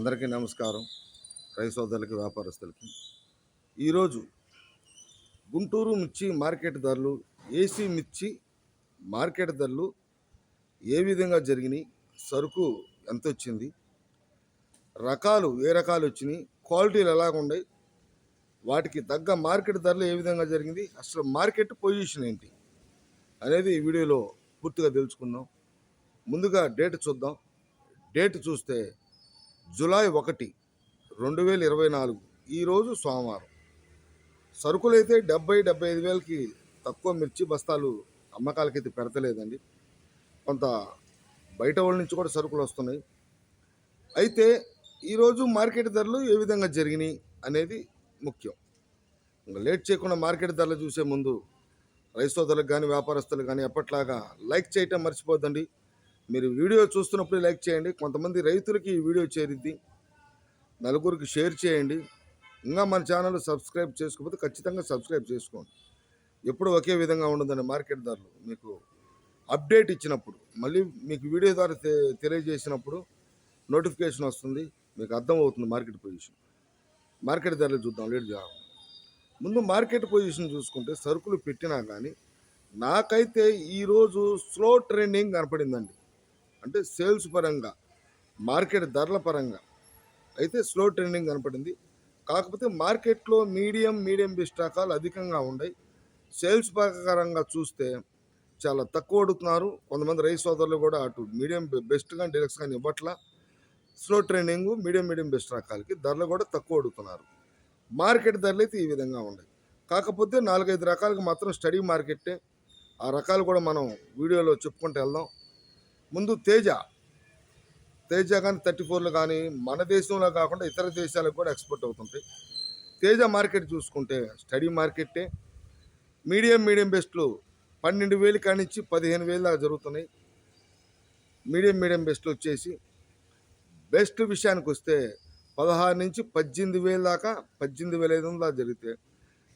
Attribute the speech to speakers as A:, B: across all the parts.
A: అందరికీ నమస్కారం. రైతు సోదరులకి వ్యాపారస్తులకి. ఈరోజు గుంటూరు మిర్చి మార్కెట్ ధరలు ఏసీ మిర్చి మార్కెట్ ధరలు ఏ విధంగా జరిగినాయి సరుకు ఎంత వచ్చింది రకాలు ఏ రకాలు వచ్చినాయి క్వాలిటీలు ఎలాగ ఉన్నాయి వాటికి తగ్గ మార్కెట్ ధరలు ఏ విధంగా జరిగింది అసలు మార్కెట్ పొజిషన్ ఏంటి అనేది ఈ వీడియోలో పూర్తిగా తెలుసుకుందాం. ముందుగా డేట్ చూద్దాం. డేట్ చూస్తే జూలై ఒకటి రెండు వేల ఇరవై నాలుగు ఈరోజు సోమవారం. సరుకులైతే డెబ్బై డెబ్బై ఐదు వేలకి తక్కువ మిర్చి బస్తాలు అమ్మకాలకైతే పెడతలేదండి. కొంత బయట వాళ్ళ నుంచి కూడా సరుకులు వస్తున్నాయి. అయితే ఈరోజు మార్కెట్ ధరలు ఏ విధంగా జరిగినాయి అనేది ముఖ్యం. ఇంకా లేట్ చేయకుండా మార్కెట్ ధరలు చూసే ముందు రైతు సోదరులకు కానీ వ్యాపారస్తులకు కానీ ఎప్పట్లాగా లైక్ చేయటం మర్చిపోద్దండి. మీరు వీడియో చూస్తున్నప్పుడు లైక్ చేయండి. కొంతమంది రైతులకి ఈ వీడియో చేరిద్ది. నలుగురికి షేర్ చేయండి. ఇంకా మన ఛానల్ సబ్స్క్రైబ్ చేసుకోకపోతే ఖచ్చితంగా సబ్స్క్రైబ్ చేసుకోండి. ఎప్పుడు ఒకే విధంగా ఉండదండి మార్కెట్ ధరలు. మీకు అప్డేట్ ఇచ్చినప్పుడు మళ్ళీ మీకు వీడియో ద్వారా తె- తెలియజేసినప్పుడు నోటిఫికేషన్ వస్తుంది. మీకు అర్థమవుతుంది మార్కెట్ పొజిషన్. మార్కెట్ ధరలు చూద్దాం. లేట్ చేద్దాం. ముందు మార్కెట్ పొజిషన్ చూసుకుంటే సరుకులు పెట్టినా కానీ నాకైతే ఈరోజు స్లో ట్రెండింగ్ కనపడిందండి. అంటే సేల్స్ పరంగా మార్కెట్ ధరల పరంగా అయితే స్లో ట్రెండింగ్ కనపడింది. కాకపోతే మార్కెట్లో మీడియం మీడియం బి రకాలు అధికంగా ఉన్నాయి సేల్స్ ప్రకారంగా చూస్తే చాలా తక్కువ అడుగుతున్నారు. కొంతమంది రైస్ సోదరులు కూడా అటు మీడియం బెస్ట్ కానీ డీలక్స్ కానీ ఇవ్వట్లా. Slow trending medium medium best రకాలకి ధరలు కూడా తక్కువ అడుగుతున్నారు. మార్కెట్ ధరలు అయితే ఈ విధంగా ఉన్నాయి కాకపోతే నాలుగైదు రకాలకు మాత్రం స్టడీ మార్కెట్టే. ఆ రకాలు కూడా మనం వీడియోలో చెప్పుకుంటూ వెళ్దాం. ముందు తేజ. తేజ కానీ థర్టీ ఫోర్లు కానీ మన దేశంలో కాకుండా ఇతర దేశాలకు కూడా ఎక్స్పోర్ట్ అవుతుంటాయి. తేజ మార్కెట్ చూసుకుంటే స్టడీ మార్కెట్టే. మీడియం మీడియం బెస్ట్లు పన్నెండు వేలు కానించి పదిహేను వేలు దాకా జరుగుతున్నాయి. మీడియం మీడియం బెస్ట్లు వచ్చేసి బెస్ట్ విషయానికి వస్తే పదహారు నుంచి పద్దెనిమిది వేలు దాకా పద్దెనిమిది వేల ఐదు వందలు దాకా జరిగితే.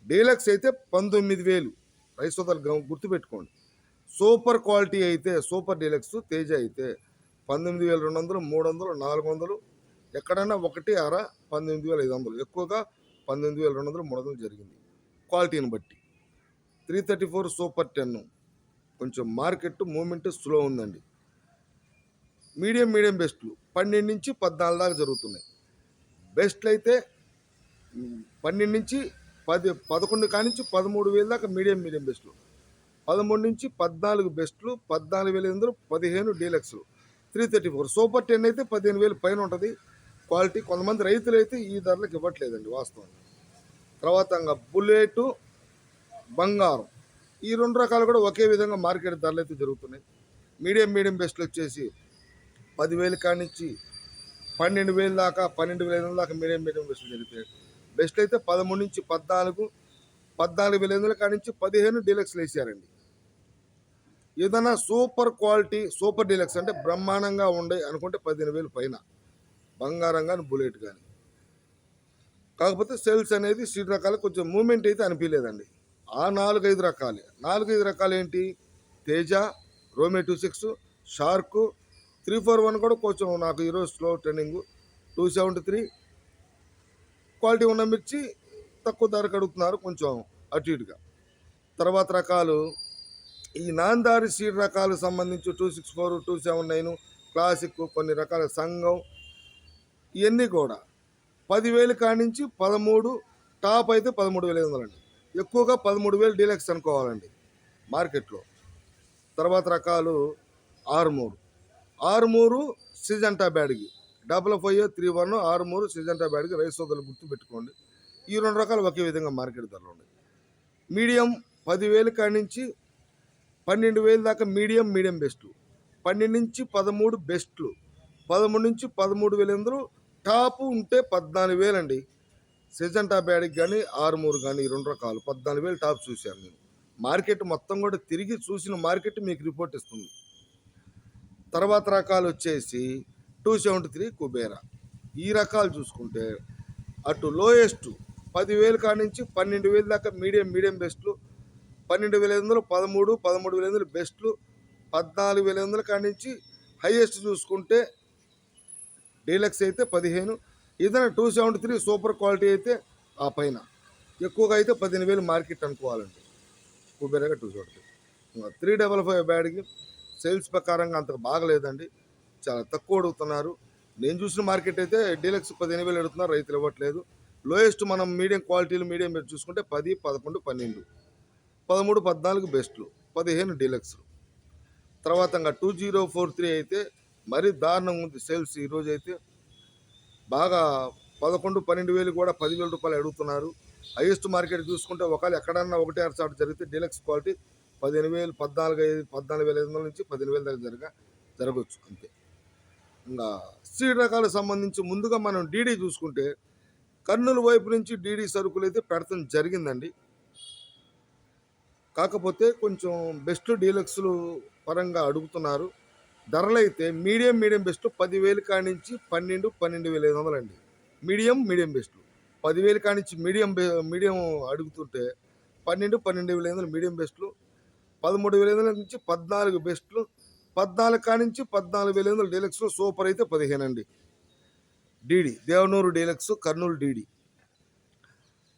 A: డీలక్స్ అయితే పంతొమ్మిది వేలు. రైస్ సోదరులు గుర్తుపెట్టుకోండి. సూపర్ క్వాలిటీ అయితే సూపర్ డీలక్స్ తేజ అయితే పంతొమ్మిది వేల రెండు వందలు మూడు వందలు నాలుగు వందలు ఎక్కడైనా ఒకటి అర పంతొమ్మిది వేల ఐదు వందలు. ఎక్కువగా పంతొమ్మిది వేల రెండు వందలు మూడు వందలు జరిగింది. క్వాలిటీని బట్టి. Three thirty four super ten. కొంచెం మార్కెట్ మూమెంట్ స్లో ఉందండి. మీడియం మీడియం బెస్ట్లు. పన్నెండు నుంచి పద్నాలుగు దాకా జరుగుతున్నాయి. బెస్ట్లు అయితే పన్నెండు నుంచి పది పదకొండు కానించి పదమూడు వేల దాకా మీడియం మీడియం బెస్ట్లు. పదమూడు నుంచి పద్నాలుగు బెస్ట్లు పద్నాలుగు వేల ఎనిమిది పదిహేను డీలక్స్లు. Three thirty four super ten అయితే పదిహేను వేలు పైన ఉంటుంది. క్వాలిటీ కొంతమంది రైతులు అయితే ఈ ధరలకు ఇవ్వట్లేదండి వాస్తవం తర్వాత ఇంకా బుల్లెట్ బంగారం. ఈ రెండు రకాలు కూడా ఒకే విధంగా మార్కెట్ ధరలు అయితే జరుగుతున్నాయి. మీడియం మీడియం బెస్ట్లు వచ్చేసి పదివేలు కానిచ్చి పన్నెండు వేలు దాకా పన్నెండు వేల ఐదు వందల దాకా మీడియం మీడియం బెస్ట్లు జరుగుతాయి బెస్ట్ అయితే పదమూడు నుంచి పద్నాలుగు పద్నాలుగు వేల ఐదు వందల కానించి పదిహేను డీలక్స్లు వేసారండి. ఏదైనా సూపర్ క్వాలిటీ సూపర్ డీలక్స్ అంటే బ్రహ్మాండంగా ఉండే అనుకుంటే పదిహేను వేలు పైన. బంగారం కానీ బుల్లెట్ కానీ కాకపోతే సెల్స్ అనేది సీట్ రకాలు కొంచెం మూమెంట్ అయితే అనిపించలేదండి ఆ నాలుగైదు రకాలే. నాలుగైదు రకాలు ఏంటి? Teja రోమే two six shark three four one కూడా కొంచెం నాకు ఈరోజు slow trending. Two seventy three. Quality ఉన్న మిర్చి తక్కువ ధరకు అడుగుతున్నారు కొంచెం అటు ఇటుగా. తర్వాత రకాలు ఈ నాందారి సీడ్ రకాలు సంబంధించి two six four two seven nine classic కొన్ని రకాల సంఘం ఇవన్నీ కూడా పదివేలు కానించి పదమూడు టాప్ అయితే పదమూడు వేల ఐదు వందలండి. ఎక్కువగా పదమూడు వేలు డీలక్స్ అనుకోవాలండి మార్కెట్లో. తర్వాత రకాలు Armour Armour Syngenta బ్యాడ్కి. Double five three one Armour Syngenta బ్యాడ్కి rice సోదరులు గుర్తు పెట్టుకోండి. ఈ రెండు రకాలు ఒకే విధంగా మార్కెట్ ధరలు ఉన్నాయి. మీడియం పదివేలు కానించి పన్నెండు వేలు దాకా మీడియం మీడియం బెస్ట్ పన్నెండు నుంచి పదమూడు బెస్ట్లు. పదమూడు నుంచి పదమూడు వేలు అందరూ టాప్ ఉంటే పద్నాలుగు వేలు అండి సెజంటా బ్యాడ్కి కానీ ఆరుమూరు కానీ రెండు రకాలు. పద్నాలుగు వేలు టాప్ చూశాను నేను. మార్కెట్ మొత్తం కూడా తిరిగి చూసిన మార్కెట్ మీకు రిపోర్ట్ ఇస్తుంది. తర్వాత రకాలు వచ్చేసి టూ సెవెంటీ త్రీ కుబేరా. ఈ రకాలు చూసుకుంటే అటు లోయెస్ట్ పదివేలు కానించి పన్నెండు వేలు దాకా మీడియం మీడియం బెస్ట్లు. పన్నెండు వేల ఐదు వందలు పదమూడు పదమూడు వేల ఐదు వందలు బెస్ట్లు పద్నాలుగు వేల ఐదు వందల నుంచి హైయెస్ట్ చూసుకుంటే డీలక్స్ అయితే పదిహేను ఏదైనా two seventy three super quality అయితే ఆ పైన. ఎక్కువగా అయితే పదిహేను వేలు మార్కెట్ అనుకోవాలండి. కుబేరాగా two seventy three. Double five బ్యాడ్కి sales ప్రకారంగా అంత బాగలేదండి. చాలా తక్కువ అడుగుతున్నారు. నేను చూసిన మార్కెట్ అయితే డీలక్స్ పదిహేను వేలు అడుగుతున్నారు రైతులు ఇవ్వట్లేదు. లోయెస్ట్ మనం మీడియం క్వాలిటీలు మీడియం మీరు చూసుకుంటే పది పదకొండు పన్నెండు. పదమూడు పద్నాలుగు బెస్ట్లు పదిహేను డీలక్స్ తర్వాత ఇంకా టూ జీరో ఫోర్ త్రీ అయితే మరీ దారుణంగా ఉంది సేల్స్ ఈరోజు అయితే. బాగా పదకొండు పన్నెండు వేలు కూడా పదివేల రూపాయలు అడుగుతున్నారు. హైయెస్ట్ మార్కెట్ చూసుకుంటే ఒకవేళ ఎక్కడన్నా ఒకటి ఆరు చాటు జరిగితే డీలక్స్ క్వాలిటీ పదిహేను వేలు పద్నాలుగు ఐదు పద్నాలుగు వేల ఐదు వందల నుంచి పదిహేను వేల దాకా జరగ జరగవచ్చు అంతే. ఇంకా సీడ్ రకాలకు సంబంధించి ముందుగా మనం డీడీ చూసుకుంటే కర్నూలు వైపు నుంచి డీడీ సరుకులు అయితే పెడతాం జరిగిందండి. కాకపోతే కొంచెం బెస్ట్ డీలక్స్లు పరంగా అడుగుతున్నారు. ధరలు అయితే మీడియం మీడియం బెస్ట్ పదివేలు కానించి పన్నెండు పన్నెండు వేల ఐదు వందలు అండి మీడియం మీడియం బెస్ట్. పదివేలు కానించి మీడియం మీడియం అడుగుతుంటే పన్నెండు పన్నెండు వేల ఐదు వందలు మీడియం బెస్ట్లు పదమూడు వేల ఐదు వందల నుంచి పద్నాలుగు బెస్ట్లు పద్నాలుగు కానించి పద్నాలుగు వేల ఐదు వందలు డీలక్స్లో సూపర్ అయితే పదిహేను అండి DD Devanur deluxe Kurnool DD.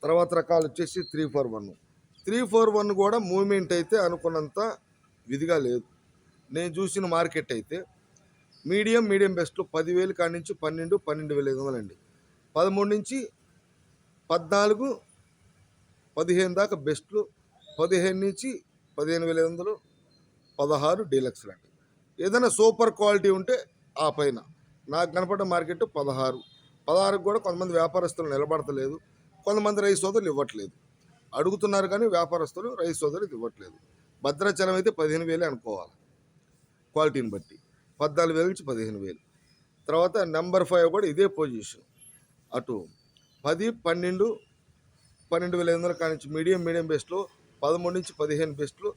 A: తర్వాత రకాలు వచ్చేసి three four one. Three four one కూడా మూమెంట్ అయితే అనుకున్నంత విధిగా లేదు. నేను చూసిన మార్కెట్ అయితే మీడియం మీడియం బెస్ట్ పదివేలు కాడి నుంచి పన్నెండు పన్నెండు వేల ఐదు వందలు అండి. పదమూడు నుంచి పద్నాలుగు పదిహేను దాకా బెస్ట్లు పదిహేను నుంచి పదిహేను వేల ఐదు వందలు పదహారు డీలక్స్లు అండి. ఏదైనా సూపర్ క్వాలిటీ ఉంటే ఆ పైన. నాకు కనపడ్డ మార్కెట్ పదహారు. పదహారుకు కూడా కొంతమంది వ్యాపారస్తులు నిలబడతలేదు. కొంతమంది రైస్ సోదరులు ఇవ్వట్లేదు. అడుగుతున్నారు కానీ వ్యాపారస్తులు రైతు సోదరులు ఇవ్వట్లేదు. భద్రాచలం అయితే పదిహేను వేలే అనుకోవాలి. క్వాలిటీని బట్టి పద్నాలుగు వేల నుంచి పదిహేను వేలు. తర్వాత నెంబర్ ఫైవ్ కూడా ఇదే పొజిషన్. అటు పది పన్నెండు పన్నెండు వేల ఐదు వందల కానించి మీడియం మీడియం బెస్ట్లో పదమూడు నుంచి పదిహేను బెస్ట్లు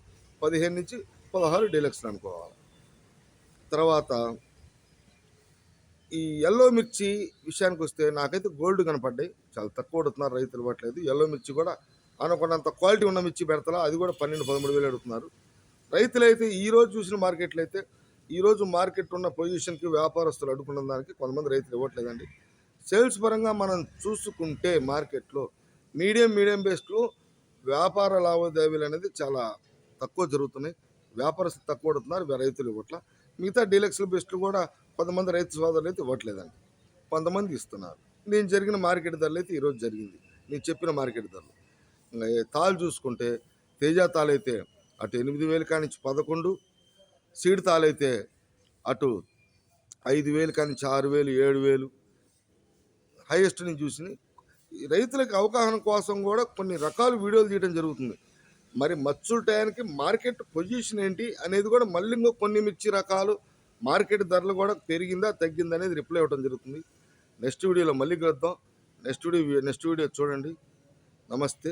A: పదిహేను నుంచి పదహారు డీలక్స్లు అనుకోవాలి. తర్వాత ఈ ఎల్లో మిర్చి విషయానికి వస్తే నాకైతే గోల్డ్ కనపడ్డాయి. చాలా తక్కువ కొడుతున్నారు రైతులు పట్టలేదు ఎల్లో మిర్చి కూడా అనుకున్నంత క్వాలిటీ ఉన్న మిర్చి పెడతలా అది కూడా పన్నెండు పదమూడు వేలు అడుగుతున్నారు. రైతులైతే ఈరోజు చూసిన మార్కెట్లో అయితే ఈరోజు మార్కెట్ ఉన్న పొజిషన్కి వ్యాపారస్తులు అడుగుకున్న దానికి కొంతమంది రైతులు ఇవ్వట్లేదండి. సేల్స్ పరంగా మనం చూసుకుంటే మార్కెట్లో మీడియం మీడియం బేస్లో వ్యాపార లావాదేవీలు అనేది చాలా తక్కువ జరుగుతున్నాయి. వ్యాపారస్తులు తక్కువ అడుగుతున్నారు రైతులు ఇవ్వట్ల. మిగతా డీలక్స్ల బెస్ట్లు కూడా కొంతమంది రైతు సోదరులు అయితే ఇవ్వట్లేదండి. కొంతమంది ఇస్తున్నారు. నేను జరిగిన మార్కెట్ ధరలు అయితే ఈరోజు జరిగింది. నేను చెప్పిన మార్కెట్ ధరలు. తాళ్ళు చూసుకుంటే తేజ తాళైతే అటు ఎనిమిది వేలు కానించి పదకొండు సీడ్ తాళైతే అటు ఐదు వేలు కానించి ఆరు వేలు ఏడు వేలు. హైయెస్ట్ నుంచి చూసి రైతులకు అవగాహన కోసం కూడా కొన్ని రకాల వీడియోలు తీయడం జరుగుతుంది. మరి మచ్చుల టయానికి మార్కెట్ పొజిషన్ ఏంటి అనేది కూడా మళ్ళీ ఇంకో కొన్ని మిర్చి రకాలు మార్కెట్ ధరలు కూడా పెరిగిందా తగ్గిందా అనేది రిప్లై ఇవ్వడం జరుగుతుంది. నెక్స్ట్ వీడియోలో మళ్ళీ కలుద్దాం. నెక్స్ట్ వీడియో నెక్స్ట్ వీడియో చూడండి. నమస్తే.